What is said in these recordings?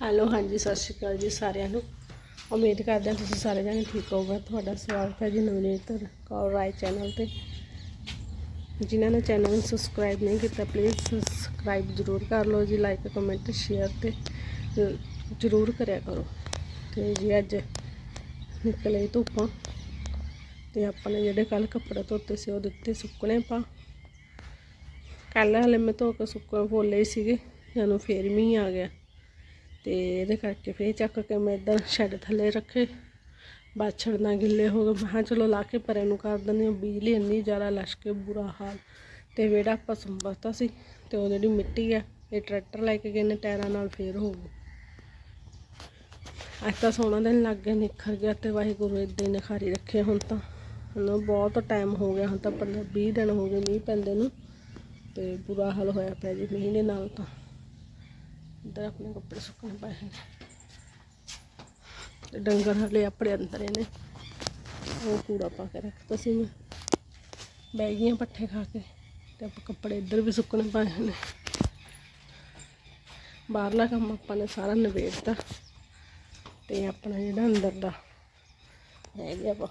Hello, ਹਾਂਜੀ, ਸਤਿ ਸ਼੍ਰੀ ਅਕਾਲ ਜੀ ਸਾਰਿਆਂ ਨੂੰ। ਉਮੀਦ ਕਰਦੇ ਹਾਂ ਤੁਸੀਂ ਸਾਰੇ ਜਣੇ ਠੀਕ ਹੋਵੋਗੇ। ਤੁਹਾਡਾ ਸਵਾਗਤ ਹੈ ਜੀ ਨਵਨੀਤ ਕੌਰ ਰਾਏ ਚੈਨਲ ਤੇ। ਜਿਨ੍ਹਾਂ ਨੇ ਚੈਨਲ ਨੂੰ ਸਬਸਕ੍ਰਾਈਬ ਨਹੀਂ ਕੀਤਾ ਪਲੀਜ਼ ਸਬਸਕ੍ਰਾਈਬ ਜ਼ਰੂਰ ਕਰ ਲਓ ਜੀ ਲਾਈਕ ਕਮੈਂਟ ਸ਼ੇਅਰ ਤੇ ਜ਼ਰੂਰ ਕਰਿਆ ਕਰੋ। ਤੇ ਜੀ ਅੱਜ ਨਿਕਲੇ ਧੁੱਪਾਂ ਤੇ ਆਪਾਂ ਨੇ ਜਿਹੜੇ ਕੱਲ ਕੱਪੜੇ ਧੋਤੇ ਸੀ, ਉਹ ਦਿੱਤੇ ਸੁੱਕਣੇ ਪਾ ਕੱਲ੍ਹ ਹਲੇ ਮੈਂ ਧੋ ਕੇ ਸੁੱਕਣ ਫੋਲੇ ਸੀਗੇ ਜਦੋਂ ਫੇਰ ਮੀਂਹ ਆ ਗਿਆ। ਤੇ ਇਹਦੇ ਕਰਕੇ ਫੇਰ ਚੱਕ ਕੇ ਮੈਂ ਇੱਧਰ ਸ਼ੈੱਡ ਥੱਲੇ ਰੱਖੇ। ਬਾਛੜ ਨਾ ਗਿੱਲੇ ਹੋ ਗਏ। ਮੈਂ ਕਿਹਾ ਚਲੋ ਲਾ ਕੇ ਪਰੇ ਨੂੰ ਕਰ ਦਿੰਦੇ ਹਾਂ। ਬਿਜਲੀ ਇੰਨੀ ਜ਼ਿਆਦਾ ਲਸ਼ ਕੇ ਬੁਰਾ ਹਾਲ। ਤੇ ਵਿਹੜਾ ਆਪਾਂ ਸੰਭਰਤਾ ਸੀ ਤੇ ਉਹ ਜਿਹੜੀ ਮਿੱਟੀ ਹੈ ਇਹ ਟਰੈਕਟਰ ਲੈ ਕੇ ਗਏ ਨੇ, ਟਾਇਰਾਂ ਨਾਲ ਫੇਰ ਹੋ ਗਈ ਅੱਜ ਤਾਂ ਸੋਹਣਾ ਦਿਨ ਲੱਗ ਗਿਆ, ਨਿਖਰ ਗਿਆ ਤੇ ਵਾਹਿਗੁਰੂ ਇਦਾਂ ਹੀ ਨਿਖਾਰੀ ਰੱਖੇ ਹੁਣ ਤਾਂ। ਹੁਣ ਬਹੁਤ ਟਾਈਮ ਹੋ ਗਿਆ, ਹੁਣ ਤਾਂ 15 20 ਦਿਨ ਹੋ ਗਏ ਮੀਂਹ ਪੈਂਦੇ ਨੂੰ। ਤੇ ਬੁਰਾ ਹਾਲ ਹੋਇਆ ਪਿਆ ਜੀ ਮੀਂਹ ਦੇ ਨਾਲ ਤਾਂ। ਇੱਧਰ ਆਪਣੇ ਕੱਪੜੇ ਸੁੱਕਣੇ ਪਏ ਹਨ ਤੇ ਡੰਗਰ ਹਲੇ ਆਪਣੇ ਅੰਦਰ ਹੀ ਉਹ ਕੂੜਾ ਪਾ ਕੇ ਰੱਖਤਾ ਸੀ ਮੈਂ। ਬਹਿ ਗਈਆਂ ਪੱਠੇ ਖਾ ਕੇ ਤੇ ਆਪਾਂ ਕੱਪੜੇ ਇੱਧਰ ਵੀ ਸੁੱਕਣੇ ਪਾਏ ਹਨ ਬਾਹਰਲਾ ਕੰਮ ਆਪਾਂ ਨੇ ਸਾਰਾ ਨਿਬੇੜਤਾ। ਤੇ ਆਪਣਾ ਜਿਹੜਾ ਅੰਦਰ ਦਾ ਰਹਿ ਗਿਆ ਵਾ,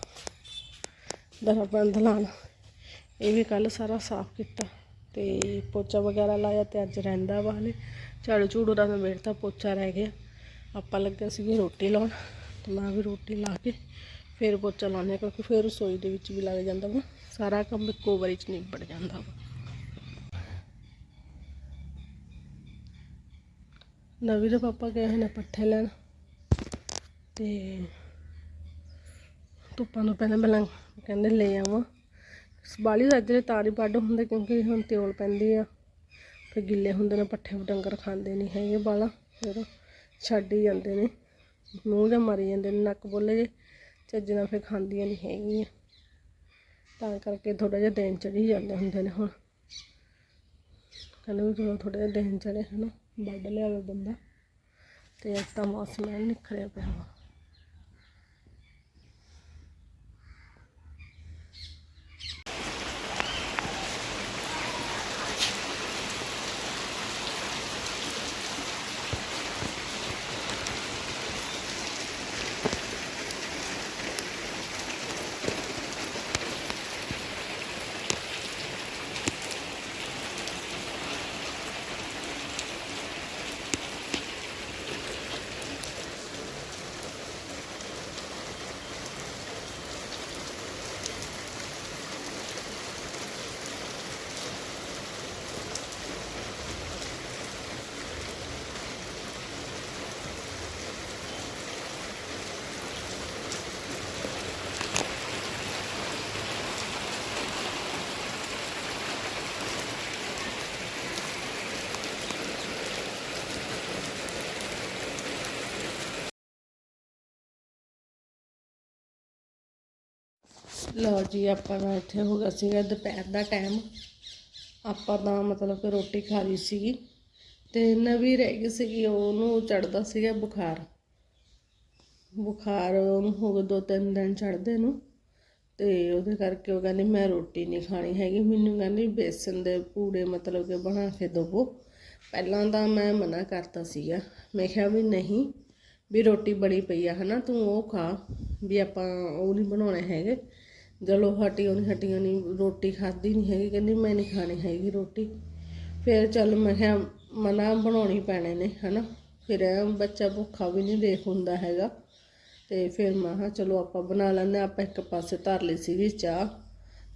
ਦਰਾ ਬੰਦ ਲਾਣਾ ਇਹ ਵੀ ਕੱਲ ਸਾਰਾ ਸਾਫ਼ ਕੀਤਾ। ਤੇ ਪੋਚਾ ਵਗੈਰਾ ਲਾਇਆ ਤੇ ਅੱਜ ਰਹਿੰਦਾ ਵਾ ਹਲੇ। ਝਾੜੂ ਝੂੜੂ ਦਾ ਨਿਬੇੜਤਾ ਪੋਚਾ ਰਹਿ ਗਿਆ। ਆਪਾਂ ਲੱਗੇ ਸੀਗੇ ਰੋਟੀ ਲਾਉਣ, ਤੇ ਮੈਂ ਵੀ ਰੋਟੀ ਲਾ ਕੇ ਫਿਰ ਪੋਚਾ ਲਾਉਂਦੇ ਹਾਂ, ਕਿਉਂਕਿ ਫਿਰ ਰਸੋਈ ਦੇ ਵਿੱਚ ਵੀ ਲੱਗ ਜਾਂਦਾ ਵਾ। ਸਾਰਾ ਕੰਮ ਇੱਕੋ ਵਾਰੀ ਚ ਨਿਬੜ ਜਾਂਦਾ ਵਾ। ਨਵੀਂ ਦੇ ਪਾਪਾ ਗਏ ਹੋਏ ਨੇ ਪੱਠੇ ਲੈਣ, ਤੇ ਧੁੱਪਾਂ ਤੋਂ ਪਹਿਲਾਂ ਪਹਿਲਾਂ ਕਹਿੰਦੇ ਲੈ ਆਵਾਂ। ਬਾਲੀ ਸਾਜਰੇ ਤਾਰੀ ਵੱਢ ਹੁੰਦੇ, ਕਿਉਂਕਿ ਹੁਣ ਤਿਉਲ ਪੈਂਦੀ ਆ। ਫਿਰ ਗਿੱਲੇ ਹੁੰਦੇ ਨੇ, ਪੱਠੇ ਡੰਗਰ ਖਾਂਦੇ ਨਹੀਂ ਹੈਗੇ ਬਾਲਾ, ਫਿਰ ਛੱਡ ਹੀ ਜਾਂਦੇ ਨੇ। ਮੂੰਹ ਜਾਂ ਮਾਰੀ ਜਾਂਦੇ ਨੇ, ਨੱਕ ਬੋਲੇ ਜੇ ਚੱਜ ਫਿਰ ਖਾਂਦੀਆਂ ਨਹੀਂ ਹੈਗੀਆਂ। ਤਾਂ ਕਰਕੇ ਥੋੜਾ ਜਿਹਾ ਦਿਨ ਚੜੀ ਜਾਂਦੇ ਹੁੰਦੇ ਨੇ ਹੁਣ। ਕਹਿੰਦੇ ਵੀ ਥੋੜਾ ਥੋੜਾ ਜਿਹਾ ਦਿਨ ਚੜੇ ਹਨਾ। ਵੱਢ ਲਿਆਵੇ ਬੰਦਾ। ਤੇ ਅੱਜ ਤਾਂ ਮੌਸਮ ਐਨ ਨਿਖਰਿਆ ਪਿਆ ਵਾ। ਲਓ ਜੀ, ਆਪਾਂ ਦਾ ਇੱਥੇ ਹੋ ਗਿਆ ਸੀਗਾ ਦੁਪਹਿਰ ਦਾ ਟਾਈਮ ਆਪਾਂ ਤਾਂ ਮਤਲਬ ਕਿ ਰੋਟੀ ਖਾ ਲਈ ਸੀਗੀ ਤੇ ਨਵੀਂ ਰਹਿ ਗਈ ਸੀਗੀ, ਉਹਨੂੰ ਚੜਦਾ ਸੀਗਾ ਬੁਖਾਰ। ਬੁਖਾਰ ਉਹਨੂੰ ਹੋ ਗਏ ਦੋ ਤਿੰਨ ਦਿਨ ਚੜਦੇ ਨੂੰ ਤੇ ਉਹਦੇ ਕਰਕੇ ਉਹ ਕਹਿੰਦੀ, ਮੈਂ ਰੋਟੀ ਨਹੀਂ ਖਾਣੀ ਹੈਗੀ। ਮੈਨੂੰ ਕਹਿੰਦੀ, ਬੇਸਨ ਦੇ ਪੂੜੇ ਮਤਲਬ ਕਿ ਬਣਾ ਕੇ ਦੇਵੋ। ਪਹਿਲਾਂ ਤਾਂ ਮੈਂ ਮਨਾ ਕਰਤਾ ਸੀਗਾ। ਮੈਂ ਕਿਹਾ ਵੀ ਨਹੀਂ, ਵੀ ਰੋਟੀ ਬਣੀ ਪਈ ਆ ਹਨਾ, ਤੂੰ ਉਹ ਖਾ, ਵੀ ਆਪਾਂ ਉਹ ਨਹੀਂ ਬਣਾਉਣੇ ਹੈਗੇ। ਚਲੋ ਹਟੀ, ਉਹਨੇ ਹਟੀਆਂ ਨਹੀਂ ਰੋਟੀ ਖਾਧੀ ਨਹੀਂ ਹੈਗੀ, ਕਹਿੰਦੀ ਮੈਂ ਨਹੀਂ ਖਾਣੀ ਹੈਗੀ ਰੋਟੀ। ਫਿਰ ਚੱਲ ਮੈਂ ਕਿਹਾ, ਮਨਾ ਬਣਾਉਣੀ ਪੈਣੇ ਨੇ, ਹਨਾ? ਫਿਰ ਇਹ ਬੱਚਾ ਭੁੱਖਾ ਵੀ ਨਹੀਂ ਦੇਖ ਹੁੰਦਾ ਹੈਗਾ। ਤੇ ਫਿਰ ਮੈਂ ਕਿਹਾ, ਚਲੋ ਆਪਾਂ ਬਣਾ ਲੈਂਦੇ ਹਾਂ। ਆਪਾਂ ਇੱਕ ਪਾਸੇ ਧਰ ਲਈ ਸੀਗੀ ਚਾਹ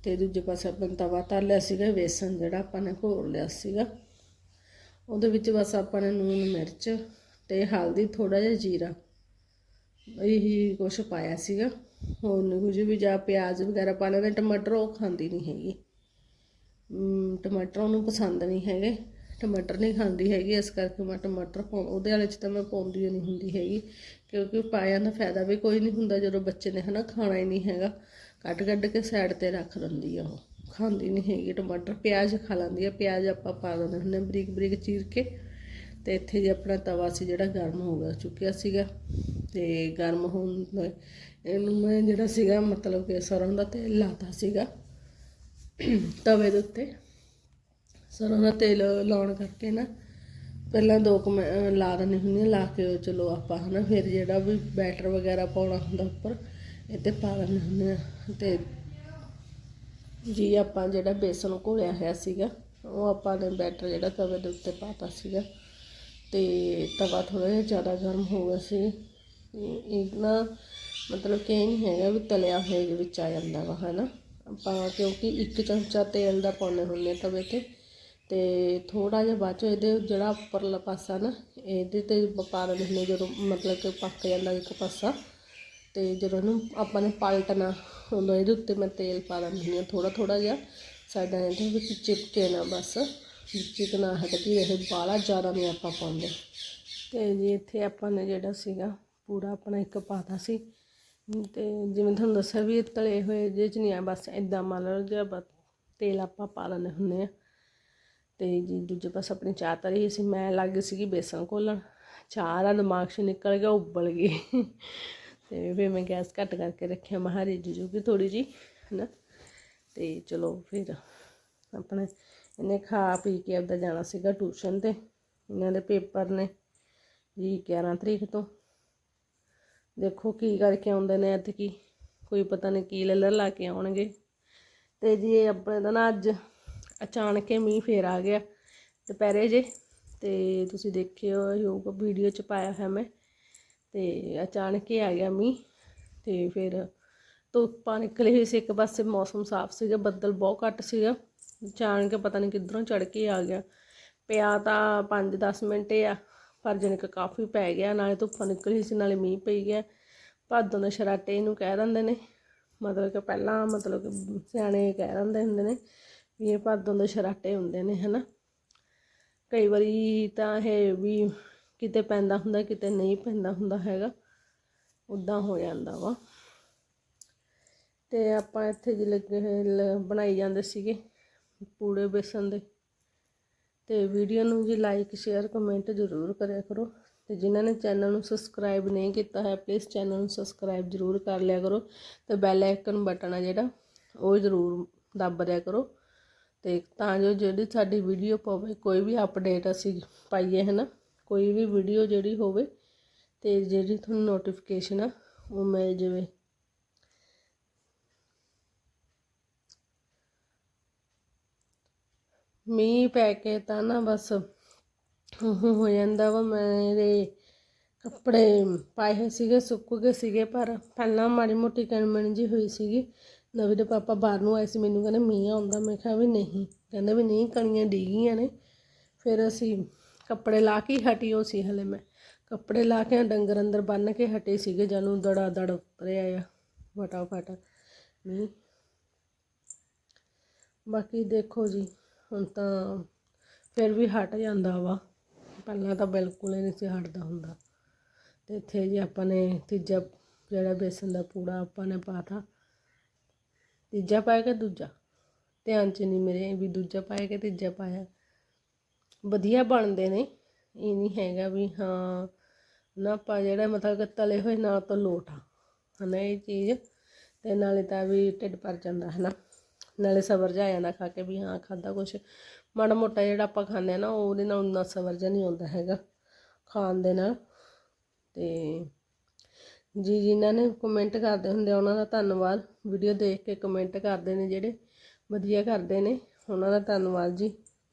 ਤੇ ਦੂਜੇ ਪਾਸੇ ਆਪਾਂ ਤਵਾ ਧਰ ਲਿਆ ਸੀਗਾ, ਵੇਸਣ ਜਿਹੜਾ ਆਪਾਂ ਨੇ ਘੋਲ ਲਿਆ ਸੀਗਾ। ਉਹਦੇ ਵਿੱਚ ਬਸ ਆਪਾਂ ਨੇ ਨੂਨ ਮਿਰਚ ਤੇ ਹਲਦੀ ਥੋੜਾ ਜਿਹਾ ਜੀਰਾ, ਇਹੀ ਕੁਛ ਪਾਇਆ ਸੀਗਾ। ਹੋਰ ਕੁਝ ਵੀ ਜਾਂ ਪਿਆਜ਼ ਵਗੈਰਾ ਪਾ ਲੈਂਦੇ, ਟਮਾਟਰ ਉਹ ਖਾਂਦੀ ਨਹੀਂ ਹੈਗੀ। ਟਮਾਟਰ ਉਹਨੂੰ ਪਸੰਦ ਨਹੀਂ ਹੈਗੇ। ਟਮਾਟਰ ਨਹੀਂ ਖਾਂਦੀ ਹੈਗੀ, ਇਸ ਕਰਕੇ ਮੈਂ ਟਮਾਟਰ ਪਾਉ ਉਹਦੇ ਵਾਲੇ 'ਚ ਤਾਂ ਮੈਂ ਪਾਉਂਦੀ ਨਹੀਂ ਹੁੰਦੀ ਹੈਗੀ। ਕਿਉਂਕਿ ਪਾਇਆ ਦਾ ਫਾਇਦਾ ਵੀ ਕੋਈ ਨਹੀਂ ਹੁੰਦਾ, ਜਦੋਂ ਬੱਚੇ ਨੇ ਹਨਾ ਖਾਣਾ ਹੀ ਨਹੀਂ ਹੈਗਾ। ਕੱਢ ਕੱਢ ਕੇ ਸਾਈਡ ਤੇ ਰੱਖ ਦਿੰਦੀ ਆ ਉਹ। ਖਾਂਦੀ ਨਹੀਂ ਹੈਗੀ ਟਮਾਟਰ। ਪਿਆਜ਼ ਖਾ ਲੈਂਦੀ ਆ। ਪਿਆਜ਼ ਆਪਾਂ ਪਾ ਦਿੰਦੇ ਹੁੰਦੇ ਹਾਂ ਬਰੀਕ ਬਰੀਕ ਚੀਰ ਕੇ। ਤੇ ਇੱਥੇ ਜੇ ਆਪਣਾ ਤਵਾ ਸੀ ਜਿਹੜਾ ਗਰਮ ਹੋ ਗਿਆ, ਚੁੱਕਿਆ ਸੀਗਾ। ਤੇ ਗਰਮ ਹੋਣ ਦਾ ਇਹਨੂੰ ਮੈਂ ਜਿਹੜਾ ਸੀਗਾ ਮਤਲਬ ਕਿ ਸਰੋਂ ਦਾ ਤੇਲ ਲਾਤਾ ਸੀਗਾ ਤਵੇ ਦੇ ਉੱਤੇ। ਸਰੋਂ ਦਾ ਤੇਲ ਲਾਉਣ ਕਰਕੇ ਨਾ ਪਹਿਲਾਂ ਦੋ ਕੁ ਮੈਂ ਲਾ ਦਿੰਦੀ ਹੁੰਦੀ ਹਾਂ, ਲਾ ਕੇ ਉਹ ਚਲੋ ਆਪਾਂ ਹਨਾ ਫਿਰ ਜਿਹੜਾ ਵੀ ਬੈਟਰ ਵਗੈਰਾ ਪਾਉਣਾ ਹੁੰਦਾ ਉੱਪਰ, ਇਹ 'ਤੇ ਪਾ ਦਿੰਦੇ ਹੁੰਦੇ ਹਾਂ। ਤੇ ਜੀ ਆਪਾਂ ਜਿਹੜਾ ਬੇਸਨ ਘੋਲਿਆ ਹੋਇਆ ਸੀਗਾ, ਉਹ ਆਪਾਂ ਨੇ ਬੈਟਰ ਜਿਹੜਾ ਤਵੇ ਦੇ ਉੱਤੇ ਪਾਤਾ ਸੀਗਾ। ਤੇ ਤਵਾ ਥੋੜਾ ਜਿਹਾ ਜ਼ਿਆਦਾ ਗਰਮ ਹੋ ਗਿਆ ਸੀ। ਇਹ ਨਾ ਮਤਲਬ ਕਿ ਇਹ ਨਹੀਂ ਹੈਗਾ ਵੀ ਤਲਿਆ ਹੋਇਆ ਇਹਦੇ ਵਿੱਚ ਆ ਜਾਂਦਾ ਵਾ, ਹਨਾ। ਆਪਾਂ ਕਿਉਂਕਿ ਇੱਕ ਚਮਚਾ ਤੇਲ ਦਾ ਪਾਉਂਦੇ ਹੁੰਦੇ ਹਾਂ ਤਵੇ ਤੇ ਤੇ ਥੋੜਾ ਜਿਹਾ ਬਾਅਦ ਚੋਂ ਇਹਦੇ ਜਿਹੜਾ ਉੱਪਰਲਾ ਪਾਸਾ ਨਾ, ਇਹਦੇ ਤੇ ਪਾ ਦਿੰਦੇ ਹੁੰਦੇ ਜਦੋਂ ਮਤਲਬ ਕਿ ਪੱਕ ਜਾਂਦਾ ਇੱਕ ਪਾਸਾ, ਤੇ ਜਦੋਂ ਇਹਨੂੰ ਆਪਾਂ ਨੇ ਪਲਟਣਾ ਉਦੋਂ ਇਹਦੇ ਉੱਤੇ ਮੈਂ ਤੇਲ ਪਾ ਦਿੰਦੀ ਹਾਂ ਥੋੜਾ ਥੋੜਾ ਜਿਹਾ। ਸਾਡਾ ਇਹਦੇ ਵਿੱਚ ਚਿਪਕੇ ਨਾ ਬਸ ਚਿਕਨਾ ਹਟਦੀ ਇਹ ਬਾਹਲਾ ਜ਼ਿਆਦਾ ਨਹੀਂ ਆਪਾਂ ਪਾਉਂਦੇ। ਤੇ ਜੀ ਇੱਥੇ ਆਪਾਂ ਨੇ ਜਿਹੜਾ ਸੀਗਾ ਪੂਰਾ ਆਪਣਾ ਇੱਕ ਪਾਤਾ ਸੀ। ਤੇ ਜਿਵੇਂ ਤੁਹਾਨੂੰ ਦੱਸਿਆ ਵੀ ਇਹ ਤਲੇ ਹੋਏ ਜਿਹੇ ਚ ਨਹੀਂ ਆ, ਬਸ ਇਦਾਂ ਮੰਨ ਜਿਹਾ ਬਸ ਤੇਲ ਆਪਾਂ ਪਾ ਲੈਂਦੇ ਹੁੰਦੇ ਆ। ਤੇ ਜੀ ਦੂਜੇ ਪਾਸੇ ਆਪਣੀ ਚਾਹ ਤਰੀ ਸੀ, ਮੈਂ ਲੱਗ ਗਈ ਸੀਗੀ ਬੇਸਣ ਘੋਲਣ। ਚਾਹ ਦਾ ਦਿਮਾਗ 'ਚ ਨਿਕਲ ਗਿਆ, ਉਬਲ ਗਈ। ਤੇ ਫਿਰ ਮੈਂ ਗੈਸ ਘੱਟ ਕਰਕੇ ਰੱਖਿਆ ਮਹਾਰੀ ਜੂਗੀ ਥੋੜੀ ਜੀ ਹਨਾ। ਤੇ ਚਲੋ ਫਿਰ ਆਪਣੇ ਇਹਨੇ ਖਾ ਪੀ ਕੇ ਆਪਦਾ ਜਾਣਾ ਸੀਗਾ ਟਿਊਸ਼ਨ ਤੇ। ਇਹਨਾਂ ਦੇ ਪੇਪਰ ਨੇ ਜੀ 11 ਤਰੀਕ ਤੋਂ। ਦੇਖੋ ਕੀ ਕਰਕੇ ਆਉਂਦੇ ਨੇ ਐਤਕੀ। ਕੋਈ ਪਤਾ ਨਹੀਂ ਕੀ ਲੱਲਰ ਲਾ ਕੇ ਆਉਣਗੇ। ਤੇ ਜੀ ਆਪਣੇ ਦਾ ਨਾ ਅੱਜ ਅਚਾਨਕ ਹੀ ਮੀਂਹ ਫੇਰ ਆ ਗਿਆ ਦੁਪਹਿਰੇ ਜੇ। ਤੇ ਤੁਸੀਂ ਦੇਖਿਓ ਹੋਊਗਾ ਵੀਡੀਓ ਚ ਪਾਇਆ ਹੈ ਮੈਂ। ਤੇ ਅਚਾਨਕ ਹੀ ਆ ਗਿਆ ਮੀਂਹ। ਤੇ ਫਿਰ ਧੁੱਪਾਂ ਨਿਕਲੀ ਹੋਈ ਸੀ। ਇੱਕ ਪਾਸੇ ਮੌਸਮ ਸਾਫ਼ ਸੀਗਾ, ਬੱਦਲ ਬਹੁਤ ਘੱਟ ਸੀਗਾ। ਅਚਾਨਕ ਪਤਾ ਨਹੀਂ ਕਿੱਧਰੋਂ ਚੜ ਕੇ ਆ ਗਿਆ। ਪਿਆ ਤਾਂ 5-10 ਮਿੰਟ ਆ। ਪਰ ਜਨਕ ਕਾਫੀ ਪੈ ਗਿਆ, ਨਾਲੇ ਧੁੱਪਾਂ ਨਿਕਲੀ ਸੀ, ਨਾਲੇ ਮੀਂਹ ਪਈ ਗਿਆ। ਭਾਦੋਂ ਦੇ ਸ਼ਰਾਟੇ ਇਹਨੂੰ ਕਹਿ ਦਿੰਦੇ ਨੇ। ਮਤਲਬ ਕਿ ਪਹਿਲਾਂ ਮਤਲਬ ਕਿ ਸਿਆਣੇ ਕਹਿ ਦਿੰਦੇ ਹੁੰਦੇ ਨੇ ਵੀ ਇਹ ਭਾਦੋਂ ਦੇ ਸ਼ਰਾਟੇ ਹੁੰਦੇ ਨੇ, ਹਨਾ। ਕਈ ਵਾਰੀ ਤਾਂ ਇਹ ਵੀ ਕਿਤੇ ਪੈਂਦਾ ਹੁੰਦਾ, ਕਿਤੇ ਨਹੀਂ ਪੈਂਦਾ ਹੁੰਦਾ ਹੈਗਾ। ਉਦਾਂ ਹੋ ਜਾਂਦਾ ਵਾ। ਤੇ ਆਪਾਂ ਇੱਥੇ ਜੀ ਲੱਗੇ ਬਣਾਈ ਜਾਂਦੇ ਸੀਗੇ ਪੂੜੇ ਬੇਸਨ ਦੇ। ਤੇ ਵੀਡੀਓ ਨੂੰ ਜੀ ਲਾਈਕ ਸ਼ੇਅਰ ਕਮੈਂਟ ਜ਼ਰੂਰ ਕਰਿਆ ਕਰੋ। ਤੇ ਜਿਨ੍ਹਾਂ ਨੇ ਚੈਨਲ ਨੂੰ ਸਬਸਕ੍ਰਾਈਬ ਨਹੀਂ ਕੀਤਾ ਹੈ ਪਲੀਜ਼ ਚੈਨਲ ਨੂੰ ਸਬਸਕ੍ਰਾਈਬ ਜ਼ਰੂਰ ਕਰ ਲਿਆ ਕਰੋ ਤੇ ਬੈਲ ਆਈਕਨ ਬਟਨ ਆ ਜਿਹੜਾ, ਉਹ ਜ਼ਰੂਰ ਦੱਬ ਦਿਆ ਕਰੋ। ਤੇ ਤਾਂ ਜੋ ਜਿਹੜੀ ਸਾਡੀ ਵੀਡੀਓ ਪਵੇ, ਕੋਈ ਵੀ ਅਪਡੇਟ ਅਸੀਂ ਪਾਈਏ ਹੈ ਨਾ ਕੋਈ ਵੀ ਵੀਡੀਓ ਜਿਹੜੀ ਹੋਵੇ ਤੇ ਜਿਹੜੀ ਤੁਹਾਨੂੰ ਨੋਟੀਫਿਕੇਸ਼ਨ ਆ, ਉਹ ਮਿਲ ਜਾਵੇ ਮੀਂਹ ਪੈ ਕੇ ਤਾਂ ਨਾ ਬਸ ਹੋ ਜਾਂਦਾ ਵਾ। ਮੇਰੇ ਕੱਪੜੇ ਪਾਏ ਹੋਏ ਸੀਗੇ, ਸੁੱਕ ਗਏ ਸੀਗੇ, ਪਰ ਪਹਿਲਾਂ ਮਾੜੀ ਮੋਟੀ ਕਣਮਣ ਜੀ ਹੋਈ ਸੀਗੀ। ਨਵੀਂ ਦੇ ਪਾਪਾ ਬਾਹਰ ਨੂੰ ਆਏ ਸੀ, ਮੈਨੂੰ ਕਹਿੰਦੇ ਮੀਂਹ ਆਉਂਦਾ। ਮੈਂ ਕਿਹਾ ਵੀ ਨਹੀਂ, ਕਹਿੰਦੇ ਵੀ ਨਹੀਂ, ਕਣੀਆਂ ਡਿੱਗੀਆਂ ਨੇ। ਫਿਰ ਅਸੀਂ ਕੱਪੜੇ ਲਾ ਕੇ ਹੀ ਹਟੀ ਉਹ ਸੀ ਹਲੇ ਮੈਂ। ਕੱਪੜੇ ਲਾ ਕੇ ਡੰਗਰ ਅੰਦਰ ਬੰਨ ਕੇ ਹਟੇ ਸੀਗੇ, ਜਾਨੂੰ ਦੜਾ ਦੜ ਉਤਰਿਆ ਆ ਫਟਾਫਟ। ਮੀਂਹ। ਬਾਕੀ ਦੇਖੋ ਜੀ। ਹੁਣ ਤਾਂ ਫਿਰ ਵੀ ਹਟ ਜਾਂਦਾ ਵਾ। ਪਹਿਲਾਂ ਤਾਂ ਬਿਲਕੁਲ ਹੀ ਨਹੀਂ ਸੀ ਹਟਦਾ ਹੁੰਦਾ। ਅਤੇ ਇੱਥੇ ਜੇ ਆਪਾਂ ਨੇ ਤੀਜਾ ਜਿਹੜਾ ਬੇਸਨ ਦਾ ਪੂੜਾ ਆਪਾਂ ਨੇ ਪਾਤਾ, ਤੀਜਾ ਪਾਇਆ ਕਿ ਦੂਜਾ? ਧਿਆਨ ਚ ਨਹੀਂ ਮੇਰੇ ਵੀ ਦੂਜਾ ਪਾਇਆ ਕਿ ਤੀਜਾ ਪਾਇਆ? ਵਧੀਆ ਬਣਦੇ ਨੇ। ਇਹ ਨਹੀਂ ਹੈਗਾ ਵੀ ਹਾਂ, ਨਾ ਆਪਾਂ ਜਿਹੜਾ ਮਤਲਬ ਕਿ ਤਲੇ ਹੋਏ ਨਾਲ ਤੋਂ ਲੋਟ ਆ। ਹਨਾ ਇਹ ਚੀਜ਼, ਤੇ ਨਾਲੇ ਤਾਂ ਵੀ ਢਿੱਡ ਭਰ ਜਾਂਦਾ ਹੈ ਨਾ ਨਾਲੇ ਸਬਰ ਜਾ ਜਾਂਦਾ ਖਾ ਕੇ ਵੀ ਹਾਂ ਖਾਦਾ ਕੁਛ। ਮਾੜਾ ਮੋਟਾ ਜਿਹੜਾ ਆਪਾਂ ਖਾਂਦੇ ਆ ਨਾ, ਉਹਦੇ ਨਾਲ ਉਨਾ ਸਬਰ ਜਾ ਨਹੀਂ ਆਉਂਦਾ ਹੈਗਾ ਖਾਣ ਦੇ ਨਾਲ। ਤੇ ਜੀ ਜਿਨ੍ਹਾਂ ਨੇ ਕਮੈਂਟ ਕਰਦੇ ਹੁੰਦੇ ਆ, ਉਹਨਾਂ ਦਾ ਧੰਨਵਾਦ। ਵੀਡੀਓ ਦੇਖ ਕੇ ਕਮੈਂਟ ਕਰਦੇ ਨੇ ਜਿਹੜੇ, ਵਧੀਆ ਕਰਦੇ ਨੇ। ਉਹਨਾਂ ਦਾ ਧੰਨਵਾਦ ਜੀ।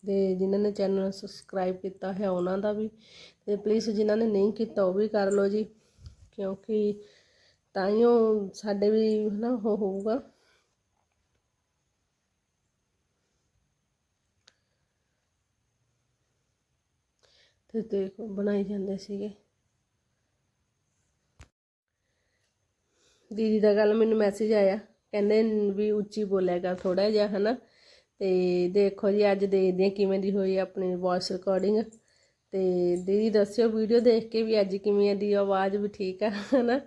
ਤੇ ਜਿਨ੍ਹਾਂ ਨੇ ਚੈਨਲ ਸਬਸਕ੍ਰਾਈਬ ਕੀਤਾ ਹੈ, ਉਹਨਾਂ ਦਾ ਵੀ। ਤੇ ਪਲੀਜ਼ ਜਿਨ੍ਹਾਂ ਨੇ ਨਹੀਂ ਕੀਤਾ, ਉਹ ਵੀ ਕਰ ਲਓ ਜੀ। ਕਿਉਂਕਿ ਤਾਂ ਤਾਈਓ ਸਾਡੇ ਵੀ ਨਾ ਉਹ ਹੋਊਗਾ। ਤੇ ਦੇਖੋ ਬਣਾਈ ਜਾਂਦੇ ਸੀਗੇ। ਦੀਦੀ ਦਾ ਕੱਲ ਮੈਨੂੰ ਮੈਸੇਜ ਆਇਆ, ਕਹਿੰਦੇ ਵੀ ਉੱਚੀ ਬੋਲਿਆ ਕਰ ਥੋੜਾ ਜਿਹਾ, ਹਨਾ। ਤੇ ਦੇਖੋ ਜੀ, ਅੱਜ ਦੇਖਦੇ ਹਾਂ ਕਿਵੇਂ ਦੀ ਹੋਈ ਆਪਣੀ ਵੌਇਸ ਰਿਕਾਰਡਿੰਗ ਤੇ ਦੀਦੀ ਦੱਸਿਓ ਵੀਡੀਓ ਦੇਖ ਕੇ ਵੀ ਅੱਜ ਕਿਵੇਂ ਦੀ ਆਵਾਜ਼ ਵੀ ਠੀਕ ਆ, ਹਨਾ।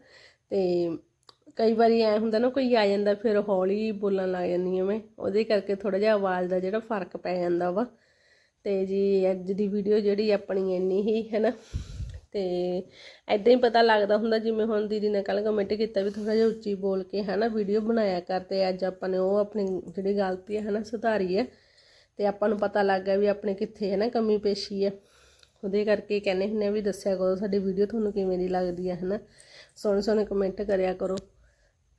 ਤੇ ਕਈ ਵਾਰੀ ਐ ਹੁੰਦਾ ਨਾ, ਕੋਈ ਆ ਜਾਂਦਾ, ਫਿਰ ਹੌਲੀ ਬੋਲਣ ਲੱਗ ਜਾਂਦੀ ਹਾਂ ਮੈਂ। ਉਹਦੇ ਕਰਕੇ ਥੋੜਾ ਜਿਹਾ ਆਵਾਜ਼ ਦਾ ਜਿਹੜਾ ਫ਼ਰਕ ਪੈ ਜਾਂਦਾ ਵਾ। ਤੇ ਜੀ ਅੱਜ ਦੀ ਵੀਡੀਓ ਜਿਹੜੀ ਆਪਣੀ ਇੰਨੀ ਹੀ ਹੈ ਨਾ ਤੇ ਐਦਾਂ ਹੀ ਪਤਾ ਲੱਗਦਾ ਹੁੰਦਾ ਜਿਵੇਂ ਹੁਣ ਦੀਦੀ ਨੇ ਕੱਲ ਕਮੈਂਟ ਕੀਤਾ ਵੀ ਥੋੜਾ ਜਿਹਾ ਉੱਚੀ ਬੋਲ ਕੇ ਹੈ ਨਾ ਵੀਡੀਓ ਬਣਾਇਆ ਕਰ ਤੇ ਅੱਜ ਆਪਾਂ ਨੇ ਉਹ ਆਪਣੀ ਜਿਹੜੀ ਗਲਤੀ ਹੈ ਨਾ ਸੁਧਾਰੀ ਹੈ। ਤੇ ਆਪਾਂ ਨੂੰ ਪਤਾ ਲੱਗ ਗਿਆ ਵੀ ਆਪਣੇ ਕਿੱਥੇ ਹੈ ਨਾ ਕਮੀ ਪੇਸ਼ੀ ਹੈ। ਉਹਦੇ ਕਰਕੇ ਕਹਿੰਦੇ ਹੁੰਦੇ ਆ ਵੀ ਦੱਸਿਆ ਕਰੋ ਸਾਡੀ ਵੀਡੀਓ ਤੁਹਾਨੂੰ ਕਿਵੇਂ ਦੀ ਲੱਗਦੀ ਹੈ, ਹਨਾ? ਸੋਹਣੇ ਸੋਹਣੇ ਕਮੈਂਟ ਕਰਿਆ ਕਰੋ।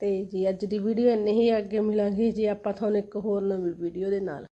ਤੇ ਜੀ ਅੱਜ ਦੀ ਵੀਡੀਓ ਇੰਨੇ ਹੀ, ਅੱਗੇ ਮਿਲਾਂਗੇ। ਜੀ ਆਪਾਂ ਤੁਹਾਨੂੰ ਇੱਕ ਹੋਰ ਨਵੀਂ ਵੀਡੀਓ ਦੇ ਨਾਲ।